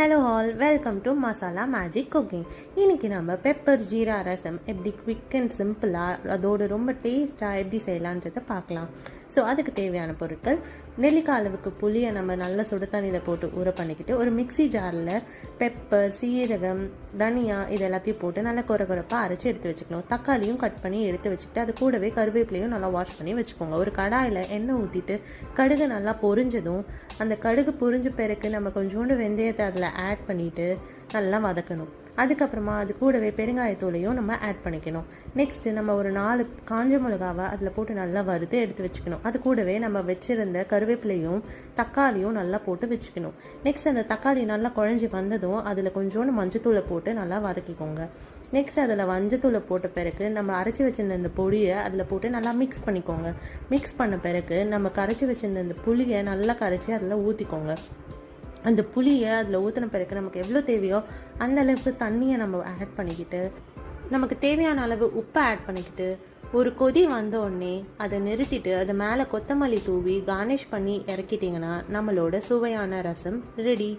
Hello all welcome to masala magic cooking இன்றைக்கி நம்ம pepper jeera ரசம் எப்படி குவிக் அண்ட் சிம்பிளாக அதோட ரொம்ப டேஸ்ட்டாக எப்படி செய்யலான்றதை பார்க்கலாம். ஸோ அதுக்கு தேவையான பொருட்கள் நெல்லிக்காய் அளவுக்கு புளியை நம்ம நல்லா சுடு தண்ணியில் போட்டு ஊற பண்ணிக்கிட்டு ஒரு மிக்ஸி ஜாரில் பெப்பர் சீரகம் தனியா இது எல்லாத்தையும் போட்டு நல்லா குறை குறைப்பாக அரைச்சி எடுத்து வச்சுக்கணும். தக்காளியும் கட் பண்ணி எடுத்து வச்சுக்கிட்டு அது கூடவே கருவேப்பிலையும் நல்லா வாஷ் பண்ணி வச்சுக்கோங்க. ஒரு கடாயில் எண்ணெய் ஊற்றிட்டு கடுகு நல்லா பொரிஞ்சதும் அந்த கடுகு பொரிஞ்ச பிறகு நம்ம கொஞ்சோண்டு வெந்தயத்தை அதில் ஆட் பண்ணிவிட்டு நல்லா வதக்கணும். அதுக்கப்புறமா அது கூடவே பெருங்காயத்தூளையும் நம்ம ஆட் பண்ணிக்கணும். நெக்ஸ்ட்டு நம்ம ஒரு நாலு காஞ்ச மிளகாவை அதில் போட்டு நல்லா வறுத்து எடுத்து வச்சுக்கணும். அது கூடவே நம்ம வச்சிருந்த கருவேப்பிலையும் தக்காளியும் நல்லா போட்டு வச்சுக்கணும். நெக்ஸ்ட் அந்த தக்காளி நல்லா குழஞ்சி வந்ததும் அதில் கொஞ்சோண்டு மஞ்சத்தூளை போட்டு நல்லா வதக்கிக்கோங்க. நெக்ஸ்ட் அதில் மஞ்சத்தூளை போட்ட பிறகு நம்ம அரைச்சி வச்சிருந்த இந்த பொடியை அதில் போட்டு நல்லா மிக்ஸ் பண்ணிக்கோங்க. மிக்ஸ் பண்ண பிறகு நம்ம கரைச்சி வச்சிருந்த இந்த புளியை நல்லா கரைச்சி அதில் ஊற்றிக்கோங்க அந்த புளியை அதில் ஊற்றின பிறகு நமக்கு எவ்வளோ தேவையோ அந்த அளவுக்கு தண்ணியை நம்ம ஆட் பண்ணிக்கிட்டு நமக்கு தேவையான அளவு உப்பை ஆட் பண்ணிக்கிட்டு ஒரு கொதி வந்தோடனே அதை நிறுத்திட்டு அது மேலே கொத்தமல்லி தூவி கார்னிஷ் பண்ணி இறக்கிட்டிங்கன்னா நம்மளோட சுவையான ரசம் ரெடி